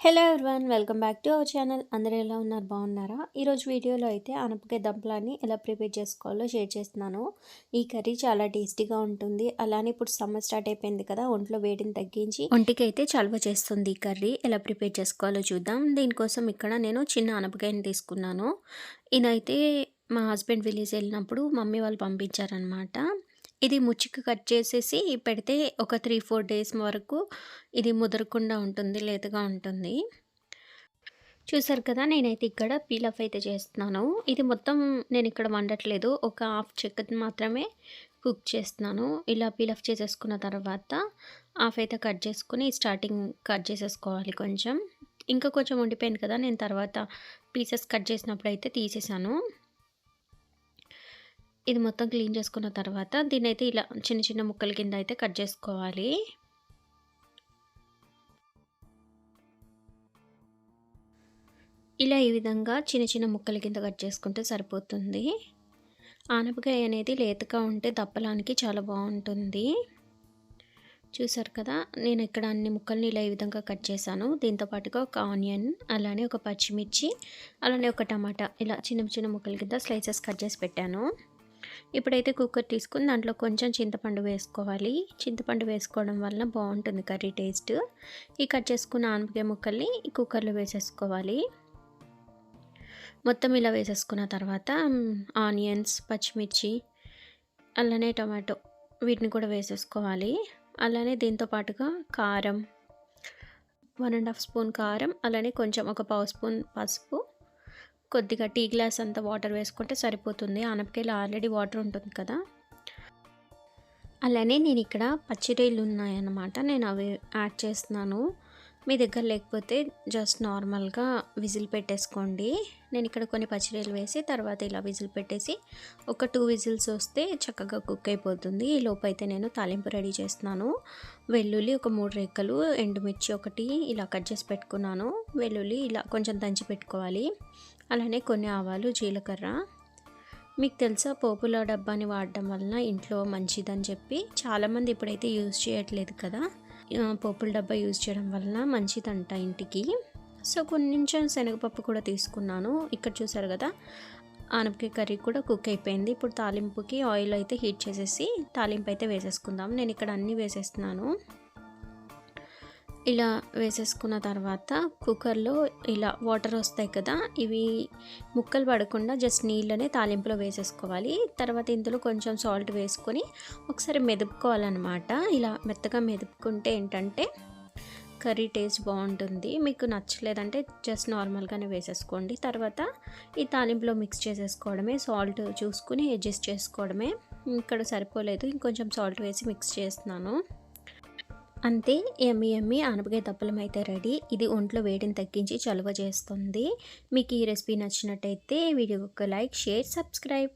Hello everyone welcome back to our channel అందరూ ఎలా ఉన్నారు? బాగున్నారా? ఈరోజు వీడియోలో అయితే అనపకాయ దంపలాన్ని ఎలా ప్రిపేర్ చేసుకోవాలో షేర్ చేస్తున్నాను. ఈ కర్రీ చాలా టేస్టీగా ఉంటుంది. అలానే ఇప్పుడు సమ్మర్ స్టార్ట్ అయిపోయింది కదా ఒంట్లో వేడిని తగ్గించి ఒంటికి అయితే చలవ చేస్తుంది ఈ కర్రీ. ఎలా ప్రిపేర్ చేసుకోవాలో చూద్దాం. దీనికోసం ఇక్కడ నేను చిన్న అనపకాయని తీసుకున్నాను. ఇదైతే మా హస్బెండ్ విలేజ్ వెళ్ళినప్పుడు మమ్మీ వాళ్ళు పంపించారనమాట ఇది ముచ్చికి కట్ చేసేసి పెడితే ఒక త్రీ ఫోర్ డేస్ వరకు ఇది ముదరకుండా ఉంటుంది లేతగా ఉంటుంది. చూసారు కదా నేనైతే ఇక్కడ పీలఫ్ అయితే చేస్తున్నాను. ఇది మొత్తం నేను ఇక్కడ వండట్లేదు. ఒక హాఫ్ చికెన్ మాత్రమే కుక్ చేస్తున్నాను. ఇలా పీలఫ్ చేసేసుకున్న తర్వాత హాఫ్ అయితే కట్ చేసుకుని స్టార్టింగ్ కట్ చేసేసుకోవాలి కొంచెం. ఇంకా కొంచెం ఉండిపోయింది కదా నేను తర్వాత పీసెస్ కట్ చేసినప్పుడు అయితే తీసేసాను. ఇది మొత్తం క్లీన్ చేసుకున్న తర్వాత దీన్ని అయితే ఇలా చిన్న చిన్న ముక్కల కింద అయితే కట్ చేసుకోవాలి. ఇలా ఈ విధంగా చిన్న చిన్న ముక్కల కింద కట్ చేసుకుంటే సరిపోతుంది. ఆనపకాయ అనేది లేతగా ఉంటే దప్పలానికి చాలా బాగుంటుంది. చూసారు కదా నేను ఇక్కడ అన్ని ముక్కల్ని ఇలా ఈ విధంగా కట్ చేశాను. దీంతో పాటుగా ఒక ఆనియన్ అలానే ఒక పచ్చిమిర్చి అలానే ఒక టమాటా ఇలా చిన్న చిన్న ముక్కల కింద స్లైసెస్ కట్ చేసి పెట్టాను. ఇప్పుడైతే కుక్కర్ తీసుకుని దాంట్లో కొంచెం చింతపండు వేసుకోవాలి. చింతపండు వేసుకోవడం వలన బాగుంటుంది కర్రీ టేస్ట్. ఈ కట్ చేసుకున్న ఆనపకాయ ముక్కల్ని కుక్కర్లో వేసేసుకోవాలి. మొత్తం ఇలా వేసేసుకున్న తర్వాత ఆనియన్స్ పచ్చిమిర్చి అలానే టమాటో వీటిని కూడా వేసేసుకోవాలి. అలానే దీంతో పాటుగా కారం వన్ అండ్ హాఫ్ స్పూన్ కారం అలానే కొంచెం ఒక పావు స్పూన్ పసుపు కొద్దిగా టీ గ్లాస్ అంత వాటర్ వేసుకుంటే సరిపోతుంది. ఆనపకాయలు ఆల్రెడీ వాటర్ ఉంటుంది కదా. అలానే నేను ఇక్కడ పచ్చిరీలు ఉన్నాయన్నమాట. నేను అవి యాడ్ చేస్తున్నాను. మీ దగ్గర లేకపోతే జస్ట్ నార్మల్గా విజిల్ పెట్టేసుకోండి. నేను ఇక్కడ కొన్ని పచ్చిరీలు వేసి తర్వాత ఇలా విజిల్ పెట్టేసి ఒక టూ విజిల్స్ వస్తే చక్కగా కుక్ అయిపోతుంది. ఈ లోపైతే అయితే నేను తాలింపు రెడీ చేస్తున్నాను. వెల్లుల్లి ఒక మూడు రెక్కలు ఎండుమిర్చి ఒకటి ఇలా కట్ చేసి పెట్టుకున్నాను. వెల్లుల్లి ఇలా కొంచెం దంచి పెట్టుకోవాలి. అలానే కొన్ని ఆవాలు జీలకర్ర. మీకు తెలుసా పోపుల డబ్బాని వాడడం వలన ఇంట్లో మంచిదని చెప్పి చాలామంది ఇప్పుడైతే యూజ్ చేయట్లేదు కదా. పోపుల డబ్బా యూజ్ చేయడం వలన మంచిదంట ఇంటికి. సో కొంచెం శనగపప్పు కూడా తీసుకున్నాను. ఇక్కడ చూసారు కదా ఆనపకాయ కర్రీ కూడా కుక్ అయిపోయింది. ఇప్పుడు తాలింపుకి ఆయిల్ అయితే హీట్ చేసేసి తాలింపు అయితే వేసేసుకుందాం. నేను ఇక్కడ అన్నీ వేసేస్తున్నాను. ఇలా వేసేసుకున్న తర్వాత కుక్కర్లో ఇలా వాటర్ వస్తాయి కదా ఇవి ముక్కలు పడకుండా జస్ట్ నీళ్ళనే తాలింపులో వేసేసుకోవాలి. తర్వాత ఇందులో కొంచెం సాల్ట్ వేసుకొని ఒకసారి మెదుపుకోవాలన్నమాట. ఇలా మెత్తగా మెదుపుకుంటే ఏంటంటే కర్రీ టేస్ట్ బాగుంటుంది. మీకు నచ్చలేదంటే జస్ట్ నార్మల్గానే వేసేసుకోండి. తర్వాత ఈ తాలింపులో మిక్స్ చేసేసుకోవడమే సాల్ట్ చూసుకుని అడ్జస్ట్ చేసుకోవడమే. ఇక్కడ సరిపోలేదు. ఇంకొంచెం సాల్ట్ వేసి మిక్స్ చేస్తున్నాను. అంతే ఎమ్మి ఎమ్మి ఆనపకాయ తప్పలం అయితే రెడీ. ఇది ఒంట్లో వేడిని తగ్గించి చలువ చేస్తుంది. మీకు ఈ రెసిపీ నచ్చినట్టయితే వీడియోకి ఒక లైక్ షేర్ సబ్స్క్రైబ్.